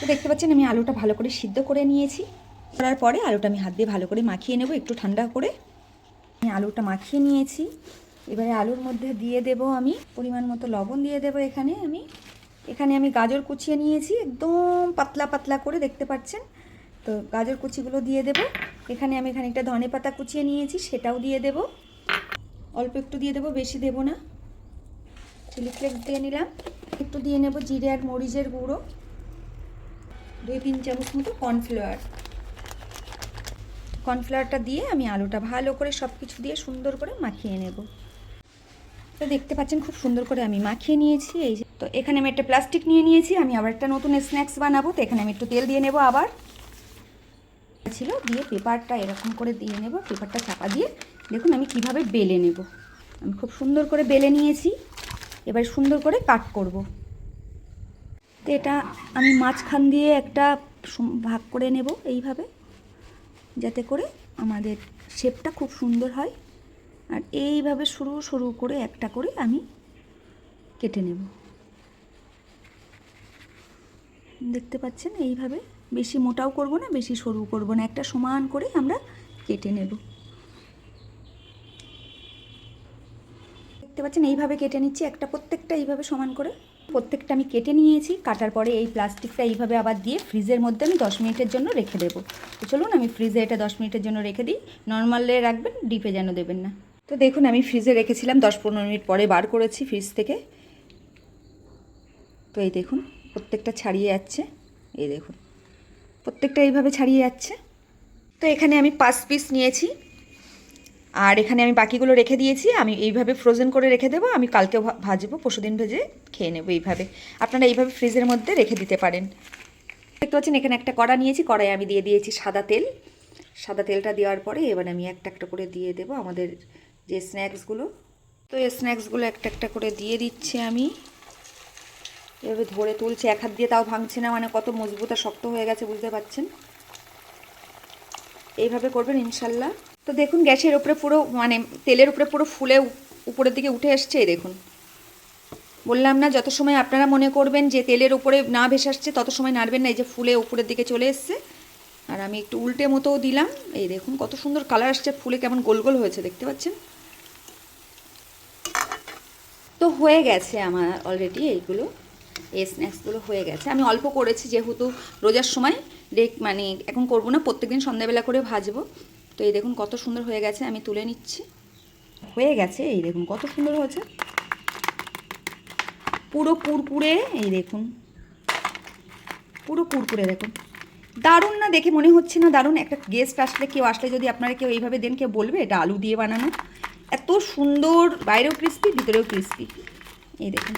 তো দেখতে পাচ্ছেন, আমি আলুটা ভালো করে সিদ্ধ করে নিয়েছি। করার পরে আলুটা আমি হাত দিয়ে ভালো করে মাখিয়ে নেব, একটু ঠান্ডা করে। আমি আলুটা মাখিয়ে নিয়েছি। এবারে আলুর মধ্যে দিয়ে দেব আমি, পরিমাণ মতো লবণ দিয়ে দেব এখানে আমি। এখানে আমি গাজর কুচিয়ে নিয়েছি, একদম পাতলা পাতলা করে, দেখতে পাচ্ছেন? তো গাজর কুচিগুলো দিয়ে দেব। এখানে আমি খানিকটা ধনে পাতা কুচিয়ে নিয়েছি, সেটাও দিয়ে দেব। অল্প একটু দিয়ে দেবো, বেশি দেব না। চিলি ফ্লেক্স দিয়ে নিলাম। একটু দিয়ে নেব জিরে আর মরিচের গুঁড়ো। দুই তিন চামচ মতো কর্নফ্লাওয়ার কর্নফ্লাওয়ারটা দিয়ে আমি আলুটা ভালো করে সব কিছু দিয়ে সুন্দর করে মাখিয়ে নেব। তো দেখতে পাচ্ছেন খুব সুন্দর করে আমি মাখিয়ে নিয়েছি, এই যে। তো এখানে আমি একটা প্লাস্টিক নিয়ে নিয়েছি, আমি আবার একটা নতুন স্ন্যাক্স বানাবো, তো এখানে আমি একটু তেল দিয়ে নেব আবার। ছিল, দিয়ে পেপারটা এরকম করে দিয়ে নেব, পেপারটা চাপা দিয়ে। দেখুন আমি কীভাবে বেলে নেব। আমি খুব সুন্দর করে বেলে নিয়েছি, এবার সুন্দর করে কাট করব। তো এটা আমি মাঝখান দিয়ে একটা ভাগ করে নেব এইভাবে, যাতে করে আমাদের শেপটা খুব সুন্দর হয়। আর এইভাবে সরু সরু করে একটা করে আমি কেটে নেব। দেখতে পাচ্ছেন? এইভাবে বেশি মোটাও করব না, বেশি সরু করব না, একটা সমান করে আমরা কেটে নেব। দেখতে পাচ্ছেন, এইভাবে কেটে নিচ্ছি, একটা প্রত্যেকটা এইভাবে সমান করে। প্রত্যেকটা আমি কেটে নিয়েছি, কাটার পরে এই প্লাস্টিকটা এইভাবে আবার দিয়ে ফ্রিজের মধ্যে আমি দশ মিনিটের জন্য রেখে দেবো। তো চলুন, আমি ফ্রিজে এটা দশ মিনিটের জন্য রেখে দিই। নর্মালে রাখবেন, ডিপে যেন দেবেন না। তো দেখুন, আমি ফ্রিজে রেখেছিলাম, দশ পনেরো মিনিট পরে বার করেছি ফ্রিজ থেকে। তো এই দেখুন, প্রত্যেকটা ছাড়িয়ে যাচ্ছে। এই দেখুন, প্রত্যেকটা এইভাবে ছাড়িয়ে যাচ্ছে। তো এখানে আমি পাঁচ পিস নিয়েছি। আর এখানে আমি বাকিগুলো রেখে দিয়েছি। আমি এইভাবে ফ্রোজেন করে রেখে দেবো। আমি কালকে ভাজবো, পরশুদিন ভেজে খেয়ে নেব এইভাবে। আপনারা এইভাবে ফ্রিজের মধ্যে রেখে দিতে পারেন। দেখতে পাচ্ছেন, এখানে একটা কড়া নিয়েছি। কড়াই আমি দিয়ে দিয়েছি সাদা তেল। সাদা তেলটা দেওয়ার পরে এবার আমি একটা একটা করে দিয়ে দেবো আমাদের যে স্ন্যাক্সগুলো। তো এই স্ন্যাক্সগুলো একটা একটা করে দিয়ে দিচ্ছি আমি। এভাবে ধরে তুলছে। এক হাত দিয়ে তাও ভাঙছে না মানে কত মজবুত আর শক্ত হয়ে গেছে, বুঝতে পারছেন? এইভাবে করবেন, ইনশাল্লাহ। তো দেখুন, গ্যাসের উপরে পুরো মানে তেলের উপরে পুরো ফুলে উপরের দিকে উঠে আসছে, এই দেখুন। বললাম না, যত সময় আপনারা মনে করবেন যে তেলের উপরে না ভেসে আসছে, তত সময় নাড়বেন না, এই যে ফুলে উপরের দিকে চলে এসছে। আর আমি একটু উল্টে মতোও দিলাম, এই দেখুন কত সুন্দর কালার আসছে, ফুলে কেমন গোল গোল হয়েছে, দেখতে পাচ্ছেন? তো হয়ে গেছে আমার অলরেডি এইগুলো, এই স্ন্যাক্সগুলো হয়ে গেছে। আমি অল্প করেছি, যেহেতু রোজার সময় রেক মানে এখন করব না, প্রত্যেকদিন সন্ধ্যাবেলা করে ভাজবো। তো এই দেখুন কত সুন্দর হয়ে গেছে, আমি তুলে নিচ্ছি। হয়ে গেছে? এই দেখুন কত সুন্দর হয়েছে। পুরো কুরকুরে, এই দেখুন। পুরো কুরকুরে দেখুন। দারুণ না? দেখে মনে হচ্ছে না দারুণ? একটা গেস্ট আসলে, কেউ আসলে যদি আপনারা কেউ এইভাবে দেন, কেউ বলবে এটা আলু দিয়ে বানানো। এত সুন্দর, বাইরেও ক্রিস্পি ভিতরেও ক্রিস্পি এই দেখুন।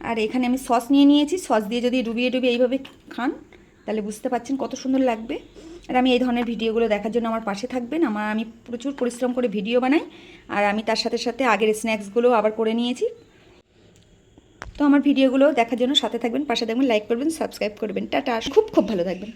আর এখানে আমি সস নিয়ে নিয়েছি। সস দিয়ে যদি ডুবিয়ে ডুবিয়ে এইভাবে খান, তাহলে বুঝতে পারছেন কত সুন্দর লাগবে। আর আমি এই ধরনের ভিডিওগুলো দেখার জন্য আমার পাশে থাকবেন। আমার, আমি প্রচুর পরিশ্রম করে ভিডিও বানাই, আর আমি তার সাথে সাথে আগের স্ন্যাক্সগুলো আবার করে নিয়েছি। তো আমার ভিডিওগুলো দেখার জন্য সাথে থাকবেন, পাশে থাকবেন লাইক করবেন সাবস্ক্রাইব করবেন। টাটা। খুব খুব ভালো থাকবেন।